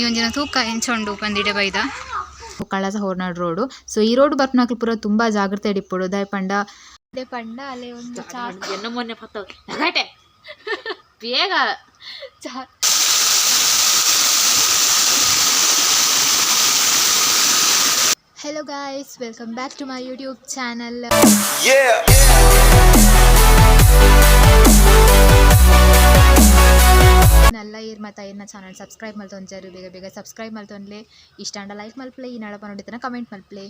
ಈ ಒಂದಿನ ತೂಕ ಎಂಚೊಂಡು ಪಂದಿಡೆ ಬೈದ. ಕಳಸ ಹೊರನಾಡು ರೋಡ್. ಸೊ ಈ ರೋಡ್ ಬರ್ಪನಾಕ್ಲು ಪೂರ ತುಂಬಾ ಜಾಗ್ರತೆ ಇಡಿಪುಡು ದಾಯ್ ಪಂಡ. ದೇ ಪಂಡ ಅಲ್ಲೇ ಒಂದು ಎನ್ನ ಮೊನ್ನೆ ಪತ್ತೆ ನಗಾಟೆ ಬೇಗ. ಚಾ. Hello guys welcome back to my YouTube channel ಮತ್ತು ಚಾನಲ್ ಸಬ್ಸ್ಕ್ರೈಬ್ ಮಲ್ತೊಂಜರು ಬೇಗ ಬೇಗ ಸಬ್ಸ್ಕ್ರೈಬ್ ಮಲ್ತೊನ್ಲೆ ಇಷ್ಟ ಅಂಡ ಲೈಕ್ ಮಲ್ಪ್ಲೆ ಈ ನಡಪ ನೋಡಿತನ ಕಮೆಂಟ್ ಮಲ್ಪ್ಲೆ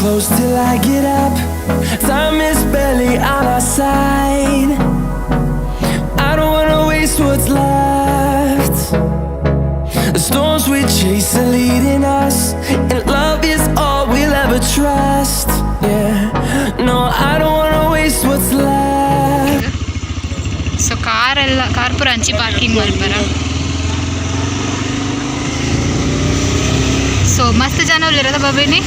close till I get up. Time is barely on our side. Are leading us, and love is all we'll ever trust. Yeah, no, I don't wanna waste what's left. car ಕಾರೆಲ್ಲ car ಪೂರ ಹಂಚಿ parking ಮಲ್ಪರ so ಮಸ್ತ್ ಜನ ಇರದ ಬಾಬಿನಿ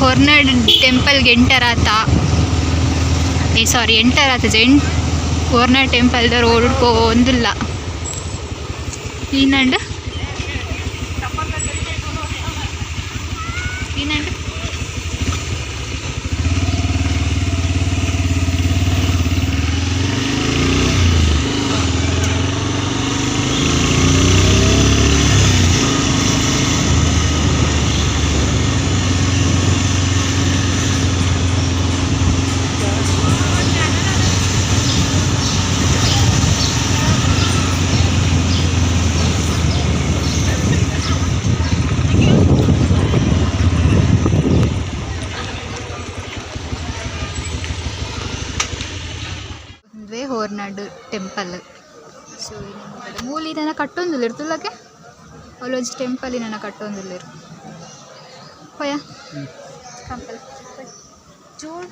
ಹೊರ್ನಾಡ್ ಟೆಂಪಲ್ಗೆ enter ಆತ ಏ ಸಾರಿ enter ಆತ ಜೆಂಟ್ ಓರ್ನ ಟೆಂಪಲ್ದವ್ರು ರೋಡ್ ಒಂದಿಲ್ಲ ಏನಂಡ್ ಇದುವೇ ಹೋರ್ನಾಡು ಟೆಂಪಲ್ ಸೊ ಮೂಲಿ ನನ್ನ ಕಟ್ಟೊಂದಿಲ್ಲ ಇರ್ತುಲ್ಲಕ್ಕೆ ಅಲ್ಲೊಂದು ಟೆಂಪಲ್ ನನ್ನ ಕಟ್ಟೊಂದಿಲ್ಲ ಇರು ಹೋಯ ಕಂಪಲ್ ಜೋಡ್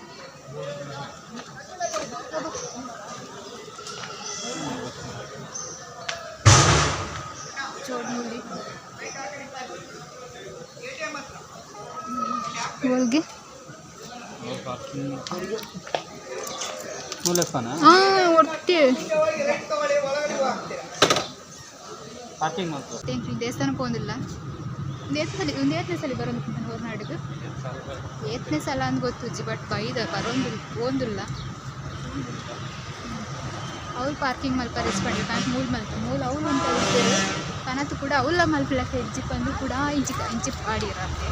ಜೋಡ್ ಮೂಲಿ. ಹೋಲ್ಗೆ ದೇವಸ್ಥಾನಕ್ಕೆ ಹೋಗಿಲ್ಲ ಸಲ ಒಂದು ಏತ್ನೇ ಸಲ ಬರೋದು ಹೊರನಾಡಿಗೆ ಏತ್ನೇ ಸಲ ಅಂತ ಗೊತ್ತುಜ್ಜಿ ಬಟ್ ಬೈದ ಬರೋಂದಿಲ್ಲ ಓಂದಿಲ್ಲ ಅವ್ರು ಪಾರ್ಕಿಂಗ್ ಮಲ್ಪ ರೆಸ್ಪಾಂಡ್ ನಾನು ಮೂಲ ಮಲ್ಪ ಮೂಲ ಅವ್ರು ಅಂತ ಹೇಳ್ತೇವೆ. ಕನತು ಕೂಡ ಅವಲ್ಲ ಮಲ್ಪಲಕ್ಕೆ ಹೆಜ್ಜಿ ಬಂದು ಕೂಡ ಇಂಚಿ ಇಂಚಿ ಆಡಿರಂತೆ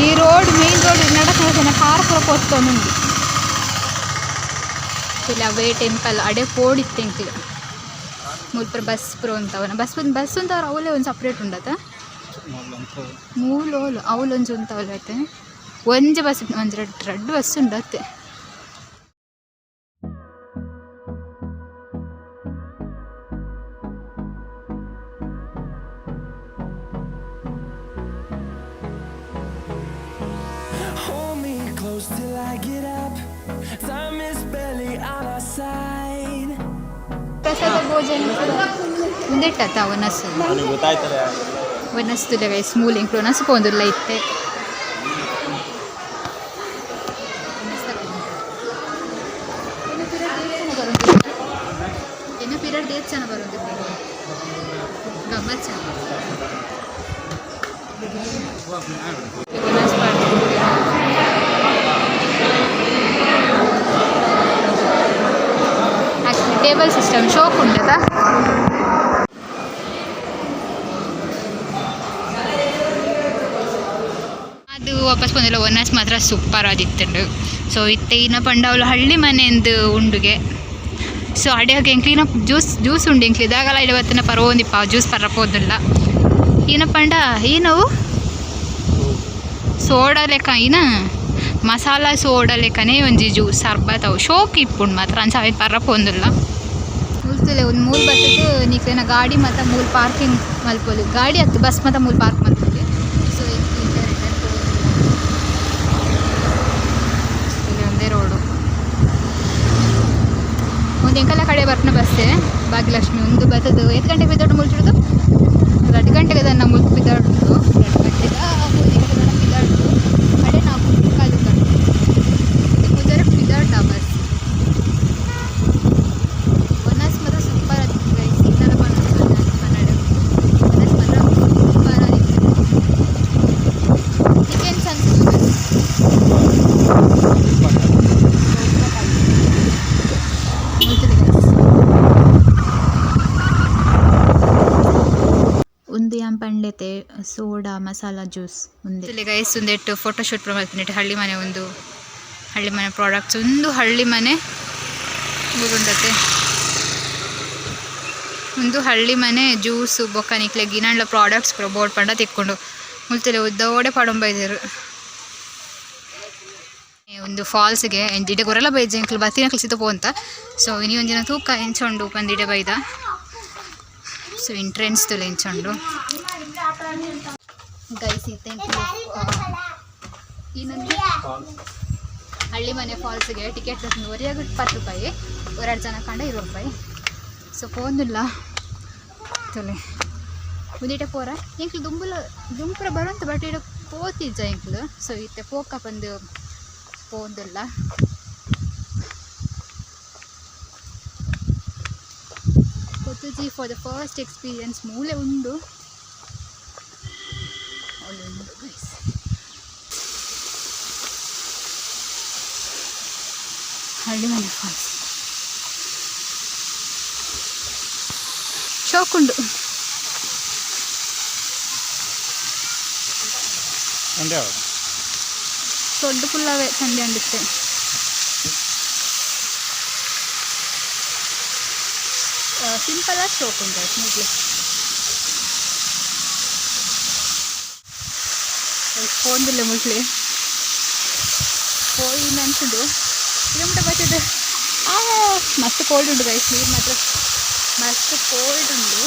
ಈ ರೋಡ್ ಮೇನ್ ರೋಡ್ ನಡಕ ಕಾರ್ ಇಲ್ಲ ಅವೇ ಟೆಂಪಲ್ ಅಡೆ ಪೋಡಿತ್ತು ಎಂಕ್ಲು ಮುಲ್ಪುರ ಬಸ್ ಪುರ ಅವನ ಬಸ್ ಬಸ್ ಉಂತವ್ರು ಅವಲೇ ಒಂದು ಸಪ್ರೇಟ್ ಉಂಡತ? ಮೂಲ ಅವಲೊಂಜು ಅಂತ ಅವಲತ್ತೆ ಒಂಜೆ ಬಸ್ ಒಂದು ರೆಡ್ ರೆಡ್ ಬಸ್ ಉಂಡತ್ತೆ ಅವನಸ್ಸು ನನಗೆ ಗೊತ್ತಾಯ್ತಾರೆ ವನಸ್ತು ಗೈಸ್ ಮೂಲ ಇಂಕ್ಲು ಪೋಂದುಲ್ಲ ಇತ್ತೆ. ಇನ್ನು ಪಿರಿಯಡ್ ಡೇಟ್ ಚೆನ್ನಾಗಿ ಬರೋದಿಲ್ಲ. ಗಮ್ಮತ್ ಚೆನ್ನಾಗಿ ಟೇಬಲ್ ಸಿಸ್ಟಮ್ ಶೋಕ್ ಉಂಟದ? ಅದು ವಾಪಸ್ ಬಂದಿಲ್ಲ. ಒನ್ನಸ್ ಮಾತ್ರ ಸೂಪರ್ ಆದಿತ್ತಂಡು ಸೊ ಇತ್ತೆ ಇನ್ನ ಪಂಡವಲು ಹಳ್ಳಿ ಮನೆಯಿಂದ ಉಂಡುಗೆ. ಸೊ ಅಡಿಯಾಗ ಎಂಕ್ಲಿನ ಜ್ಯೂಸ್ ಜ್ಯೂಸ್ ಉಂಡು ಎಂಕ್ಲಿ. ಇದಾಗಲ್ಲ ಇವತ್ತಿನ ಪರವೊಂದಿಪ್ಪ ಜ್ಯೂಸ್ ಪರಪೋದಿಲ್ಲ ಈನ ಪಂಡ ಏನವು ಸೋಡಾ ಲೆಕ್ಕ ಈನ ಮಸಾಲ ಸೋಡಾ ಲೆಕ್ಕನೇ ಒಂಜಿ ಜ್ಯೂಸ್ ಸರ್ಬತ್ ಅವು ಶೋಕ್ ಇಪ್ಪುಂಡು ಮಾತ್ರ. ಅಂಚ ಅವು ಪರಪೊಂದಿಲ್ಲ ಮುಲ್ತಲೆ ಒಂದು ಮೂಲ ಬತ್ತಕ್ಕೆ ನೀಕ್ಲೇನ ಗಾಡಿ ಮತ್ತು ಮೂಲ ಪಾರ್ಕಿಂಗ್ ಮಲ್ಪೊಲಿ ಗಾಡಿ ಹತ್ತು ಬಸ್ ಮತ್ತು ಮೂಲ ಪಾರ್ಕ್ ಮಲ್ಪೊಲಿ ಸೊ ಇಲ್ಲಿ ಒಂದೇ ರೋಡು. ಒಂದು ಎಂಕಲ್ಲ ಕಡೆ ಬರ್ನ ಬಸ್ಸೇ ಭಾಗ್ಯಲಕ್ಷ್ಮಿ ಒಂದು ಬರ್ತದ್ದು ಎಷ್ಟು ಗಂಟೆಗೆ ಬಿದ್ದಾಡು ಮುಳ್ಚಿಡ್ದು ಎರಡು ಗಂಟೆಗೆ ಅದನ್ನು ಮುಲ್ಕು ಬಿದ್ದಾಡೋದು ಎರಡು ಗಂಟೆಗೆ? ಸೋಡಾ, ಮಸಾಲ ಜ್ಯೂಸ್ ಒಂದೇ ಇಲ್ಲಿ ಗೈಸ್ ಒಂದೆಟ್ಟು ಫೋಟೋಶೂಟ್ ಪ್ರೊಮೋಟ್ ಹಳ್ಳಿ ಮನೆ ಒಂದು, ಹಳ್ಳಿ ಮನೆ ಪ್ರಾಡಕ್ಟ್ಸ್ ಒಂದು ಹಳ್ಳಿ ಮನೆ ಗೊತ್ತುಂಡತ್ತೆ ಒಂದು ಹಳ್ಳಿ ಮನೆ ಜ್ಯೂಸು ಬೊಕ್ಕನಿಕ್ಲೆ ಗಿನಾಂಡ್ಲ ಪ್ರಾಡಕ್ಟ್ಸ್ ಬೋರ್ಡ್ ಪಂಡ ತಿಕ್ಕೊಂಡು ಮುಲ್ತಲೆ ಉದ್ದೋಡೆ ಪಡಂಬ ಒಂದು ಫಾಲ್ಸ್ಗೆ ಎಂಜಿಡೆ ಗೊರಲ್ಲ ಬೈಜೆ ಜಂಕ್ಲ್ ಬತ್ತಿನ ಅಂಕಲ್ ಸಿದ್ದು ಅಂತ. ಸೊ ಇನ್ನಿ ಒಂದಿನ ತೂಕ ಎಂಚೊಂಡು ಬಂದಿಡೆ ಬೈದ. ಸೊ ಎಂಟ್ರೆನ್ಸ್ ತುಲೆ ಎಂಚೊಂಡು ಗೈಸ್ ಹಳ್ಳಿ ಮನೆ ಫಾಲ್ಸ್ಗೆ ಟಿಕೆಟ್ ಒರಿಯಾಗ ಇಪ್ಪತ್ತು ರೂಪಾಯಿ. ಎರಡು ಜನ ಕಂಡ ಇರೋ ರೂಪಾಯಿ. ಸೊ ಪೋಂದಿಲ್ಲ ತೊಲೆ. ಮುಂದಿಟ ಪೋರ ಎಂಕ್ಲು ದುಂಬುಲ ದುಂಪುರ ಬರುವಂತ ಬಟ್ ಇಡ ಪೋತಿಜ್ಜ ಎಂಕ್ಲು ಸೊ ಇತ್ತೆ ಪೋಕ ಬಂದು ಪೋಂದಿಲ್ಲ ಕೊತ್ತುಜಿ ಫಾರ್ ದ ಫಸ್ಟ್ ಎಕ್ಸ್ಪೀರಿಯನ್ಸ್ ಮೂಲೆ ಉಂಡು. ಅಲ್ಲಿ ಉಂಡು guys. ಹಳ್ಳಿ ಮನೆ ಫಾಲ್ಸ್ ಶೋಕುಂಡು ಒಂದೇ ಯಾವ್ದು ದೊಡ್ಡ ಪುಲ್ಲವೇ ಚಂಡಿ ಅಂಡುತ್ತೆ ಸಿಂಪಲ್ ಆಗಿ ಶೋಕ್ ಉಂಟು ಮುಗ್ಲಿ പോകുന്നില്ല മുകളിൽ പോയി നനച്ചിട്ടു. നമ്മുടെ മറ്റേത് ആ മസ്റ്റ് കോൾഡ് ഉണ്ട് കഴിച്ചു നീർ മാത്രം മസ്ത് കോൾഡ് ഉണ്ട്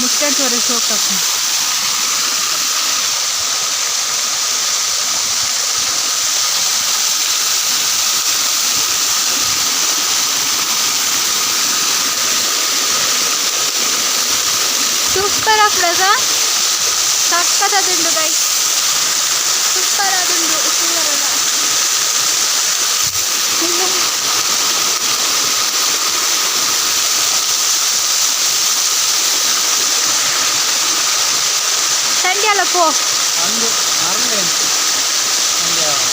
മുറ്റാൻ ചോര ചോക്കാക്കും ಆಗ್ತದೆ ಸೂಪರ್ ಆಗ್ತದ ಸಕ್ಕತ್ತದುಂಡು ಗೈ ಸೂಪರ್ ಆದುಂಡು ಸೂಪರ್ ಅಲ್ಲ ಸಂಡೆ ಅಲ್ಲ ಪೋ ಅಂದು ಅರ್ಲೆ ಒಂದೇ ಯಾವ್ದು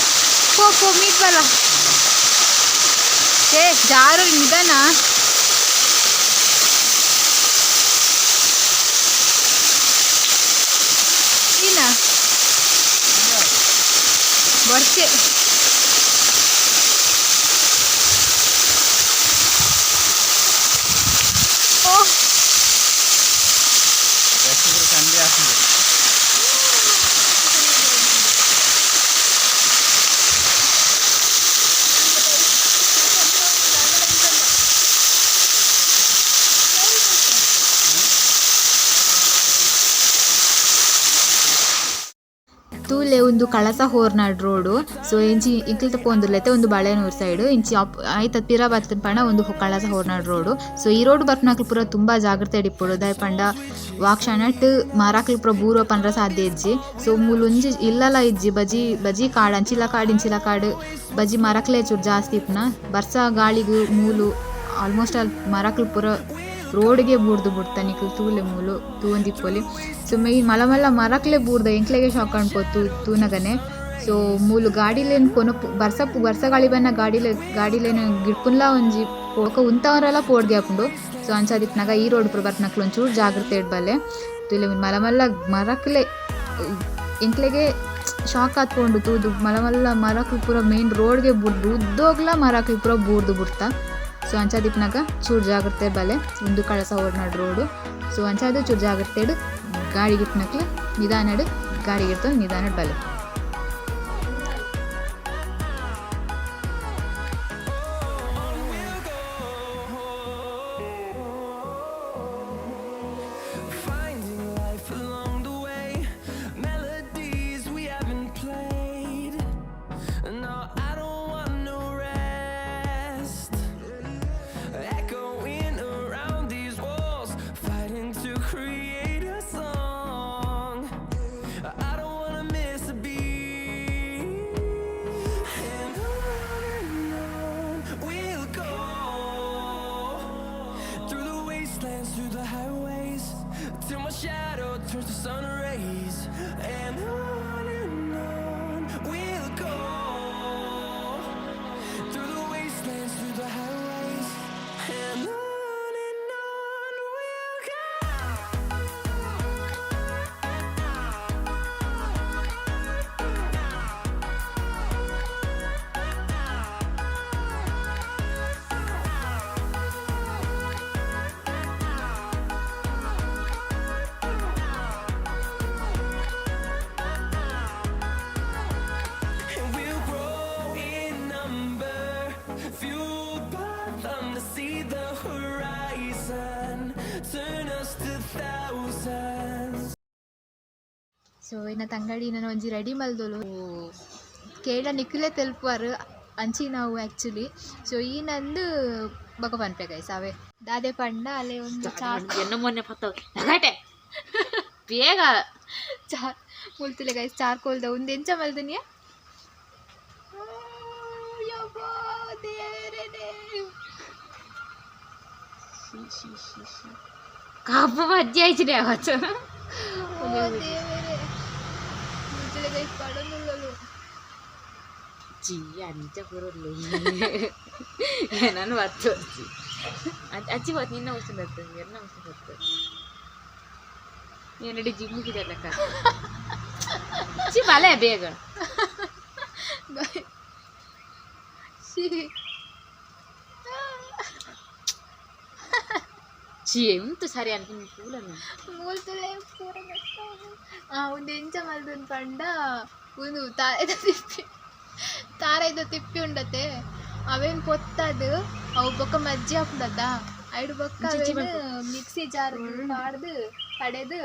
ಪೋ ಪೋ ಮೀಟ್ ಬಲ್ಲ ಏ ಜಾರು ನಿಧಾನ Look at. ಒಂದು ಕಳಸ ಹೋರ್ನಾಡ್ ರೋಡ್. ಸೊ ಇಂಚಿ ಇಂಕ್ಲಿತ ಲೇತೆ ಒಂದು ಬಳೆನೂರ್ ಸೈಡ್ ಇಂಚಿ ಆಪ್ ಆಯ್ತ ಪಿರ ಬರ್ತನ ಪಂಡ ಒಂದು ಕಳಸ ಹೋರ್ನಾಡ್ ರೋಡ್. ಸೊ ಈ ರೋಡ್ ಬರ್ಪನಾಕ್ಲು ಪೂರ ತುಂಬಾ ಜಾಗ್ರತೆ ಇಡಿಪ್ಪುಡು ದಾಯ್ ಪಂಡ ವಾಕ್ಷಣಟ್ ಮಾರಾಕ್ಲು ಪೂರ ಬೂರ ಪಂಡ್ರ ಸಾಧ್ಯ ಇಜ್ಜಿ. ಸೊ ಮೂಲುಂಜಿ ಇಲ್ಲಲ ಇಜ್ಜಿ. ಬಜಿ ಬಜಿ ಕಾಡ್, ಅಂಚಿಲ ಕಾಡ್, ಇಂಚಿಲ ಕಾಡ್. ಬಜಿ ಮರಕ್ಲೆ ಚೂರು ಜಾಸ್ತಿ ಇಪ್ಪುನ ಬರ್ಸ ಗಾಳಿಗೂ ಮೂಲು ಆಲ್ಮೋಸ್ಟ್ ಅಲ್ಲಿ ಮರಕ್ಲು ಪೂರ ರೋಡ್ಗೆ ಬೂರ್ದು ಬಿಡ್ತ ನಿಕ್ಲು ತೂಲೆ ಮೂಲು ತೂಂದಿಪ್ಪೊಲಿ ಸೊ ಮೈ ಮಲ ಮಲ್ಲ ಮರಕ್ಲೆ ಬೂರ್ದ ಎಂಕ್ಲೆಗೆ ಶಾಕ್ ಅನ್ಕೋತು ತೂನಗನೆ. ಸೊ ಮೂಲು ಗಾಡಿಲೇನ್ ಕೊನ ಬರ್ಸ ಬರ್ಸ ಗಾಳಿ ಬನ್ನ ಗಾಡಿಲೆ, ಗಾಡಿಲೇನು ಗಿಡ್ಕುನ್ಲ ಒಂಜಿ ಪೋಕ ಉಂತವರೆಲ್ಲ ಪೋಡ್ಗೆ ಹಾಕೊಂಡು. ಸೊ ಅಂಚಾದಿತ್ನಾಗ ಈ ರೋಡ್ ಬರ್ನಕ್ಲು ಒಂಚೂರು ಜಾಗ್ರತೆ ಇಡ್ಬಲ್ಲೆ. ತುಲೆ ಮಲ ಮಲ್ಲ ಮರಕ್ಲೆ, ಎಂಕ್ಲೆಗೆ ಶಾಕ್ ಹಾತ್ಕೊಂಡು ತೂದು ಮಲ ಮಲ್ಲ ಮರಕ್ಲು ಪೂರ ಮೇನ್ ರೋಡ್ಗೆ ಬುಡ್ದು, ಉದ್ದೋಗ್ಲ ಮರಕ್ಲು ಪೂರ ಬೂರ್ದು ಬಿಡ್ತಾ. ಸೊ ಅಂಚಾದಿಪ್ನಾಗ ಚೂರು ಜಾಗ್ರತೆ ಬಲೆ. ಒಂದು ಕಳಸ ಓಡ್ನಾಡ್ ರೋಡು. ಸೊ ಅಂಚಾದ ಚೂರು ಜಾಗ್ರತೆ ಗಾಡಿಗಿಟ್ನಕ್ಲೆ ಗಾಡಿ ಗಿಟ್ನಕ್ಲೆ ನಿಧಾನ ಇಡು. ಗಾಡಿ ಗಿಡ್ತ ನಿಧಾನ ಬಲೆ. ಸೊ ಇನ್ನ ತಂಗಡಿ ನಾನು ಒಂಜಿ ರೆಡಿ ಮಲ್ದೊಲು. ಕೇಳ ನಿಕ್ಕಲೇ ತೆಲ್ಪುವಾರು ಅಂಚಿ ನಾವು ಆ್ಯಕ್ಚುಲಿ ಸೊ ಈ ನಂದು ಬಗ ಪನ್ಪೆ ಗೈಸ್ ಅವೇ. ದಾದೆ ಪಂಡ ಅಲ್ಲೇ ಒಂದು ಚಾರ್ ಎನ್ನ ಮೊನ್ನೆ ಪತ್ತೆ ಬೇಗ. ಚಾರ್ ಮುಲ್ತಿಲೆ ಗೈಸ್ ಚಾರ್ಕೋಲ್ದ ಒಂದು ಎಂಚ ಮಲ್ದನಿಯ ಕಾಪು ಮಧ್ಯ ಆಯ್ತು ಅವತ್ತು. ಮುಲ್ತಿಲೆ ಗೈಸ್ ಪಡನುಳ್ಳಲು ಜಿ ಅಂಚ ಬರಲ್ಲ ನಾನು ಬತ್ತು ಅಜ್ಜಿ ಬತ್ತು ನಿನ್ನ ವಸ್ತು ಬರ್ತದೆ ಎಲ್ಲ ವಸ್ತು ಬರ್ತದೆ ಏನಡಿ ಜಿಮ್ಮಿಗಿದೆ ಲೆಕ್ಕ ಅಜ್ಜಿ ಬಲೆ ಬೇಗ ಚಿ ಎಂತ ಸರಿ ಅನ್ಕೊಂಡು పూలను ಪೂರ ಆ ಒಂದು ಎಂಚ ಮಲ್ದನ್ ಪಂಡ ಒಂದು ತಾರೆದ ತಿಪ್ಪಿ. ತಾರೆದ ತಿಪ್ಪಿ ಉಂಡತೆ ಅವೇನ್ ಪೊತ್ತದು ಅವು ಬೊಕ್ಕ ಮಜ್ಜಿ ಹಾಕ್ಬಿಡತ್ತ ಐಡು ಬೊಕ್ಕ ಮಿಕ್ಸಿ ಜಾರ್ ಮಾಡ್ದು ಕಡೆದು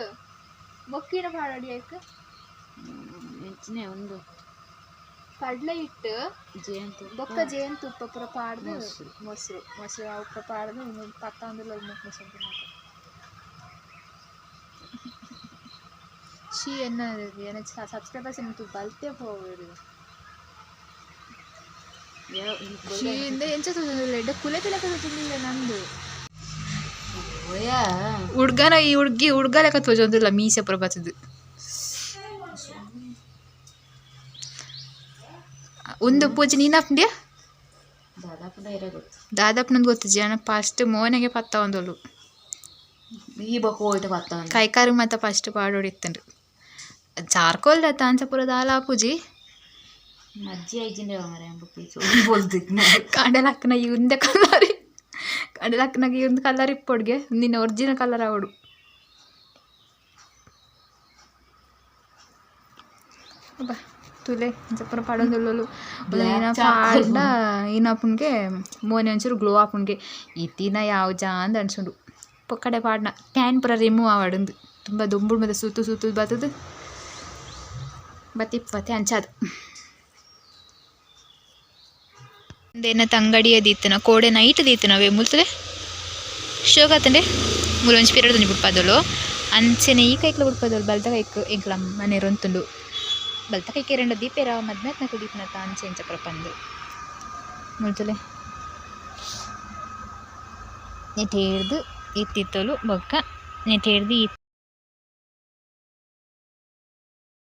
ಬೊಕ್ಕಿನ ಪಾಡೋಡಿ ಆಯ್ತು ಹೆಚ್ಚಿನ ಒಂದು. ಕಡ್ಲೆ ಹಿಟ್ಟು ಜೇನು ಬೊಕ್ಕ ಜೇನು ತುಪ್ಪ ಪೂರ ಪಾಡ್ದು ಮೊಸ್ರು. ಮೊಸರು. ಪೂರ ಪಾಡ್ದು ಇನ್ನೊಂದು ಪತ್ತ ಒಂದು ಮೊಸರು ತಿನ್ನೋದು. ಛೀ ಎನ್ನದು ಏನ ಸಬ್ಸ್ಕ್ರೈಬರ್ಸ್ ಎಂತು ಬಲ್ತೆ ಛೀ ಇಂದ ಎಂಚ ತೊಂದಿಲ್ಲ ಎಡ್ಡ ಕುಲೆ ತಿಲಕ ತೊಂದಿಲ್ಲ ನಂದು. ಹುಡ್ಗನ ಈ ಹುಡ್ಗಿ ಹುಡ್ಗ ಲೆಕ್ಕ ತೋಜೊಂದಿಲ್ಲ ಮೀಸೆ ಪುರ ಬತ್ತದು ಒಂದು ಪೂಜೆ ನೀನ್ ದಾದಾಪುರ ಇರೋ ಗೊತ್ತು. ಜನ ಫಸ್ಟ್ ಮೋನೆಗೆ ಪತ್ತ ಒಂದೋಳು ಈ ಹೋಯ್ತು ಪತ್ತ ಕೈಕಾರು ಮಾತ ಫಸ್ಟ್ ಪಾಡೋಡಿತ್ತಂಡು ಚಾರ್ಕೋಲ್ ತಾಂಚಪುರ ದಾಲ ಪೂಜಿ. ಬುಕ್ಕಿ ಬೋಲ್ದು ಕಡಲಕ್ಕನ ಇವಂದೆ ಕಲರ್ ಕಡಲಕ್ಕನಾಗ ಇವಂದು ಕಲರ್ ಇಪ್ಪೊಡ್ಗೆ. ನಿನ್ನ ಒರಿಜಿನಲ್ ಕಲರ್ ಅವಡು. ಬಾ. Black ಏನ charcoal. ಪಾಡ್ಡ ಏನಪ್ಪನ್ಗೆ ಮೋನೆ ಒಂಚೂರು ಗ್ಲೋ ಆಪನ್ಗೆ ಇತ್ತಿನ ಯಾವ ಜಾ ಅಂದ್ ಅನ್ಸುಂಡು ಪೊಕ್ಕಡೆ ಪಾಡ್ನ. ಪ್ಯಾನ್ ಪುರ ರಿಮೂವ್ ಆವಡಂದು. ತುಂಬ ದುಂಬುಡ್ ಮತ್ತೆ ಸುತ್ತು ಸುತ್ತು ಬತ್ತದು. ಬತ್ತಿಪ್ಪತ್ತೆ ಅಂಚಾದು ಒಂದೇನ ತಂಗಡಿ ದೀತನ ಕೋಡೆ ನೈಟ್ ದೀತನವೇ ಮುಲ್ತದೆ. ಶೋಗತ್ತಂಡೆ ಮುಲೊಂಜಿ ಪೀರಿಯಡ್ ತಂದು ಬಿಡ್ಪಾದಳು. ಅಂಚೆನೆ ಈ ಕೈಕ್ಲ ಬಿಡ್ಪಾದಳು ಬಲ್ತ ಕೈಕ್ ಎಂಕ್ಲ ಮನೆ ರೊಂತುಂಡು. ಬಲ್ತ ಕೈಕೆ ಎರಡು ದೀಪೇರ ಮದ್ಮೆತ್ನ ದೀಪನ ಅಂಚೆ ಎಂಚ ಪ್ರಪಂದು ಮುಲ್ತಲೆ ನೆಟ್ ಹಿಡ್ದು ಇತ್ತಿತ್ತಲು ಬೊಕ್ಕ ನೆಟ್ ಹಿಡ್ದು ಇತ್ತು